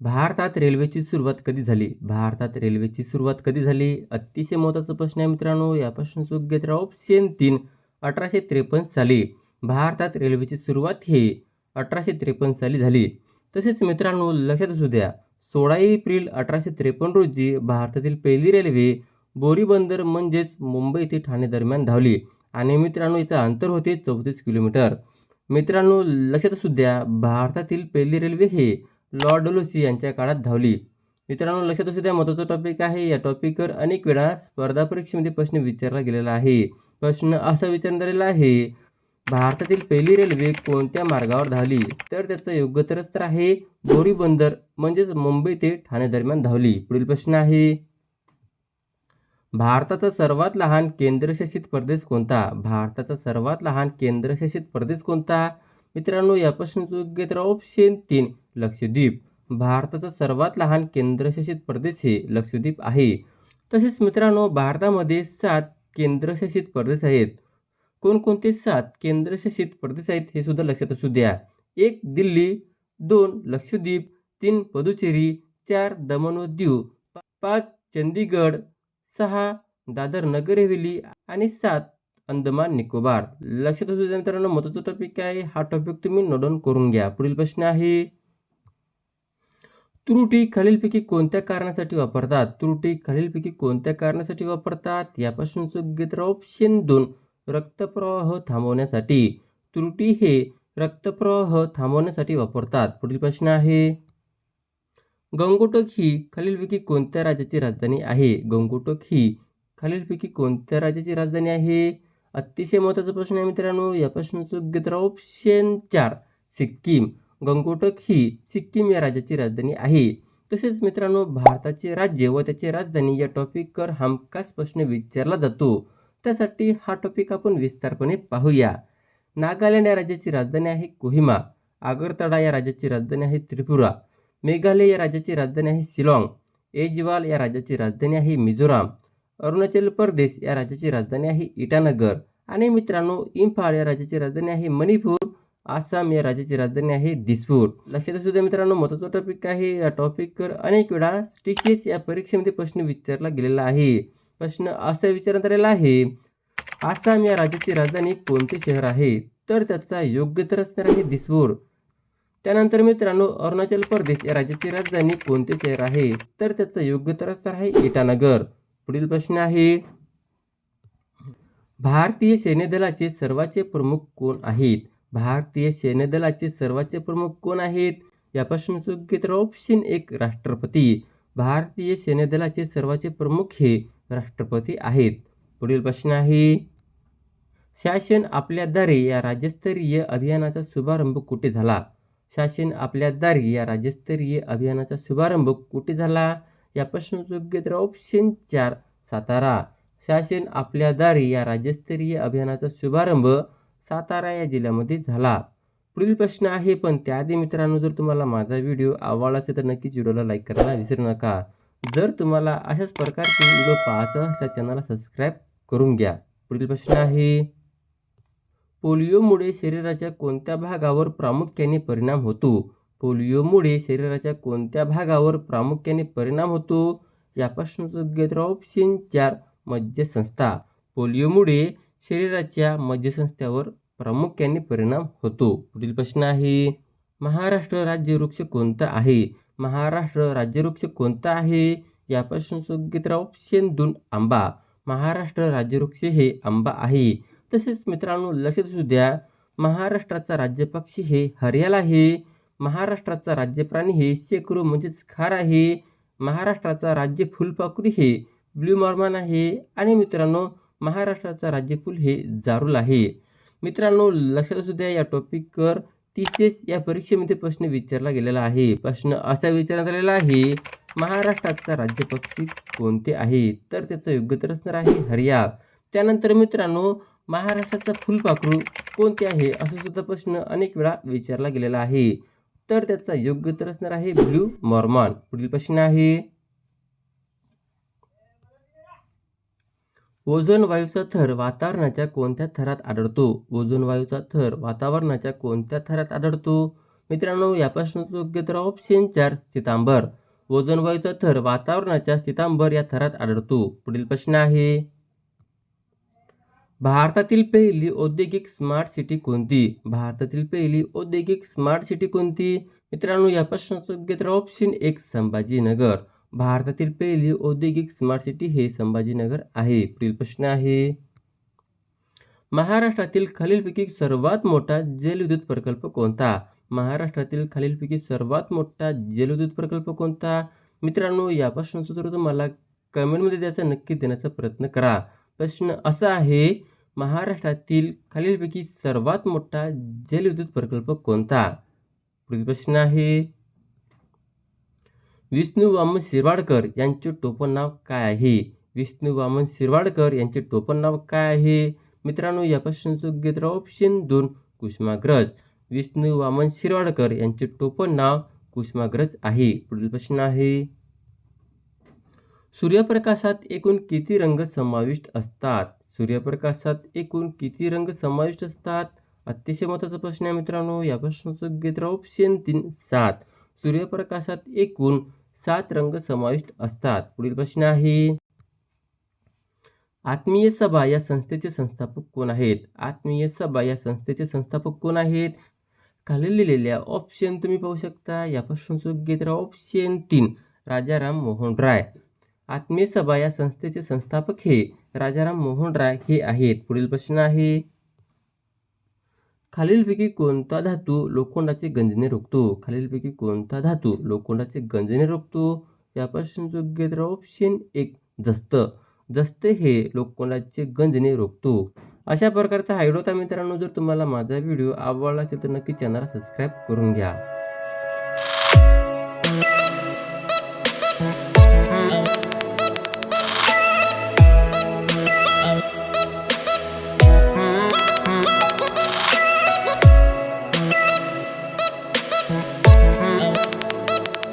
भारतात रेल्वेची सुरुवात कधी झाली? भारतात रेल्वेची सुरुवात कधी झाली? अतिशय महत्त्वाचा प्रश्न आहे मित्रांनो. या प्रश्नाचं योग्य तर ऑप्शन तीन अठराशे त्रेपन्न साली भारतात रेल्वेची सुरुवात ही अठराशे त्रेपन्न साली झाली. तसेच मित्रांनो लक्षात असू द्या सोळा एप्रिल अठराशे त्रेपन्न रोजी भारतातील पहिली रेल्वे बोरीबंदर म्हणजेच मुंबई ते ठाणे दरम्यान धावली. आणि मित्रांनो याचं अंतर होते चौतीस किलोमीटर. मित्रांनो लक्षात असू द्या भारतातील पहिली रेल्वे हे लॉर्ड डोलोसी यांच्या काळात धावली. मित्रांनो लक्षात असू द्या महत्त्वाचा टॉपिक आहे. या टॉपिकवर अनेक वेळा स्पर्धा परीक्षेमध्ये प्रश्न विचारला गेलेला आहे. प्रश्न असा विचारण्यात आलेला आहे भारतातील पहिली रेल्वे कोणत्या मार्गावर धावली? तर त्याचं योग्य तर उत्तर आहे बोरीबंदर म्हणजेच मुंबई ते ठाणे दरम्यान धावली. पुढील प्रश्न आहे भारताचा सर्वात लहान केंद्रशासित प्रदेश कोणता? भारताचा सर्वात लहान केंद्रशासित प्रदेश कोणता? मित्रांनो या प्रश्नाचं योग्य तर ऑप्शन तीन लक्षद्वीप. भारताचा सर्वात लहान केंद्रशासित प्रदेश हे लक्षद्वीप आहे. तसेच मित्रांनो भारतामध्ये सात केंद्रशासित प्रदेश आहेत. कोणकोणते सात केंद्रशासित प्रदेश आहेत हे सुद्धा लक्षात असू द्या. एक दिल्ली. दोन लक्षद्वीप. तीन पुदुचेरी. चार दमण व दीव पाच चंदीगड सहा दादर नगर हवेली. आणि सात अंदमान निकोबार. लक्षात असू द्या मित्रांनो महत्त्वाचा टॉपिक आहे हा टॉपिक तुम्ही नोट डाऊन करून घ्या. पुढील प्रश्न आहे त्रुटी खालीलपैकी कोणत्या कारणासाठी वापरतात? त्रुटी खालीलपैकी कोणत्या कारणासाठी वापरतात? या प्रश्नाचं योग्य ऑप्शन दोन रक्तप्रवाह थांबवण्यासाठी. त्रुटी हे रक्तप्रवाह थांबवण्यासाठी वापरतात. पुढील प्रश्न आहे गंगोटक ही खालीलपैकी कोणत्या राज्याची राजधानी आहे? गंगोटक ही खालीलपैकी कोणत्या राज्याची राजधानी आहे? अतिशय महत्त्वाचा प्रश्न आहे मित्रांनो. या प्रश्नाचं योग्य तर ऑप्शन चार सिक्कीम. गंगोटक ही सिक्कीम या राज्याची राजधानी आहे. तसेच मित्रांनो भारताचे राज्य व त्याची राजधानी या टॉपिकवर हमखास प्रश्न विचारला जातो. त्यासाठी हा टॉपिक आपण विस्तारपणे पाहूया. नागालँड या राज्याची राजधानी आहे कोहिमा. आगरतळा या राज्याची राजधानी आहे त्रिपुरा. मेघालय या राज्याची राजधानी आहे शिलाँग. एजवाल या राज्याची राजधानी आहे मिझोराम. अरुणाचल प्रदेश या राज्याची राजधानी आहे इटानगर. आणि मित्रांनो इम्फाळ या राज्याची राजधानी आहे मणिपूर. आसाम या राज्याची राजधानी आहे दिसपूर. लक्षात असू द्या मित्रांनो महत्त्वाचा टॉपिक आहे. या टॉपिकवर अनेक वेळा टीसीएस या परीक्षेमध्ये प्रश्न विचारला गेलेला आहे. प्रश्न असा विचारण्यात आलेला आहे आसाम या राज्याची राजधानी कोणते शहर आहे? तर त्याचा योग्य तर असणार आहे दिसपूर. त्यानंतर मित्रांनो अरुणाचल प्रदेश या राज्याची राजधानी कोणते शहर आहे? तर त्याचा योग्य तर असणार आहे इटानगर. पुढील प्रश्न आहे. भारतीय सैन्यदलाचे सर्वाचे प्रमुख कोण आहेत? भारतीय सैन्यदलाचे सर्वाचे प्रमुख कोण आहेत? या प्रश्नाचं योग्य तर ऑप्शन एक राष्ट्रपती. भारतीय सैन्यदलाचे सर्वाचे प्रमुख हे राष्ट्रपती आहेत. पुढील प्रश्न आहे. शासन आपल्या दारी या राज्यस्तरीय अभियानाचा शुभारंभ कुठे झाला? शासन आपल्या दारी या राज्यस्तरीय अभियानाचा शुभारंभ कुठे झाला? या प्रश्नाचं योग्य तर ऑप्शन चार सातारा. शासन आपल्या दारी या राज्यस्तरीय अभियानाचा शुभारंभ सातारा या जिल्ह्यामध्ये झाला. पुढील प्रश्न आहे पण त्याआधी मित्रांनो जर तुम्हाला माझा व्हिडिओ आवडला असेल तर नक्कीच व्हिडिओला लाईक करायला विसरू नका. जर तुम्हाला अशाच प्रकारचे व्हिडिओ पाहायचा असल्या चॅनलला सबस्क्राईब करून घ्या. पुढील प्रश्न आहे पोलिओमुळे शरीराच्या कोणत्या भागावर प्रामुख्याने परिणाम होतो? पोलिओमुळे शरीराच्या कोणत्या भागावर प्रामुख्याने परिणाम होतो? या प्रश्नाचं योग्य तर ऑप्शन चार मज्जसंस्था. पोलिओमुळे शरीराच्या मज्जसंस्थेवर प्रामुख्याने परिणाम होतो. पुढील प्रश्न आहे महाराष्ट्र राज्य वृक्ष कोणता आहे? महाराष्ट्र राज्य वृक्ष कोणता आहे? या प्रश्नाचं योग्य तर ऑप्शन दोन आंबा. महाराष्ट्र राज्य वृक्ष हे आंबा आहे. तसेच मित्रांनो लक्षात असू द्या महाराष्ट्राचा राज्यपक्षी हे हरियाल आहे. महाराष्ट्राचा राज्य प्राणी हे शेकरू म्हणजेच खार आहे. महाराष्ट्राचा राज्य फुलपाखरू हे ब्ल्यू मॉर्मन आहे आणि मित्रांनो महाराष्ट्राचा राज्यफुल हे जारूल आहे. मित्रांनो लक्षात असू द्या या टॉपिकवर टीसीएस या परीक्षेमध्ये प्रश्न विचारला गेलेला आहे. प्रश्न असा विचारण्यात आलेला आहे महाराष्ट्राचा राज्यपक्षी कोणते आहे? तर त्याचं योग्य तर असणार आहे हरियाल त्यानंतर मित्रांनो महाराष्ट्राचा फुलपाखरू कोणते आहे? असा सुद्धा प्रश्न अनेक वेळा विचारला गेलेला आहे. तर त्याचा योग्य उत्तर असणार आहे ब्ल्यू मॉर्मॉन. पुढील प्रश्न आहे. ओझोन वायूचा थर वातावरणाच्या कोणत्या थरात आढळतो? ओझोन वायूचा थर वातावरणाच्या कोणत्या थरात आढळतो? मित्रांनो या प्रश्नाचं योग्य तर ऑप्शन चार सितांबर ओझोन वायूचा थर वातावरणाच्या सितांबर या थरात आढळतो. पुढील प्रश्न आहे. भारतातील पहिली औद्योगिक स्मार्ट सिटी कोणती? भारतातील पहिली औद्योगिक स्मार्ट सिटी कोणती? मित्रांनो या प्रश्नाचं योग्य ऑप्शन एक संभाजीनगर. भारतातील पहिली औद्योगिक स्मार्ट सिटी हे संभाजीनगर आहे. पुढील प्रश्न आहे. महाराष्ट्रातील खालीलपैकी सर्वात मोठा जलविद्युत प्रकल्प कोणता? महाराष्ट्रातील खालीलपैकी सर्वात मोठा जलविद्युत प्रकल्प कोणता? मित्रांनो या प्रश्नाचं उत्तर तुम्हाला कमेंटमध्ये द्यायचा नक्की देण्याचा प्रयत्न करा. प्रश्न असा आहे महाराष्ट्रातील खालीलपैकी सर्वात मोठा जलविद्युत प्रकल्प कोणता? पुढील प्रश्न आहे. विष्णू वामन शिरवाडकर यांचे टोपण नाव काय आहे? विष्णू वामन शिरवाडकर यांचे टोपण नाव काय आहे? मित्रांनो या प्रश्नाचं योग्य ऑप्शन दोन कुष्माग्रज विष्णू वामन शिरवाडकर यांचे टोपण नाव कुष्माग्रज आहे. पुढील प्रश्न आहे. सूर्यप्रकाशात एकूण किती रंग समाविष्ट असतात? सूर्यप्रकाशात एकूण किती रंग समाविष्ट असतात? अतिशय महत्त्वाचा प्रश्न आहे मित्रांनो. या प्रश्नाचं घेत ऑप्शन तीन सात. सूर्यप्रकाशात एकूण सात रंग समाविष्ट असतात. पुढील प्रश्न आहे आत्मीय सभा या संस्थेचे संस्थापक कोण आहेत? आत्मीय सभा या संस्थेचे संस्थापक कोण आहेत? खाली लिहिलेल्या ऑप्शन तुम्ही पाहू शकता. या प्रश्नाचं घेत ऑप्शन तीन. राजाराम मोहन राय. आत्मीय सभा या संस्थेचे संस्थापक हे राजाराम मोहन राय हे आहेत. पुढील प्रश्न आहे खालीलपैकी कोणता धातू लोखंडाचे गंजणे रोखतो? खालीलपैकी कोणता धातू लोखंडाचे गंजणे रोखतो? या प्रश्नाचं योग्य तर ऑप्शन एक जस्त. जस्त हे लोखंडाचे गंजणे रोखतो. अशा प्रकारचा हायडोता होता मित्रांनो जर तुम्हाला माझा व्हिडिओ आवडला असेल तर नक्की चॅनलला सबस्क्राईब करून घ्या.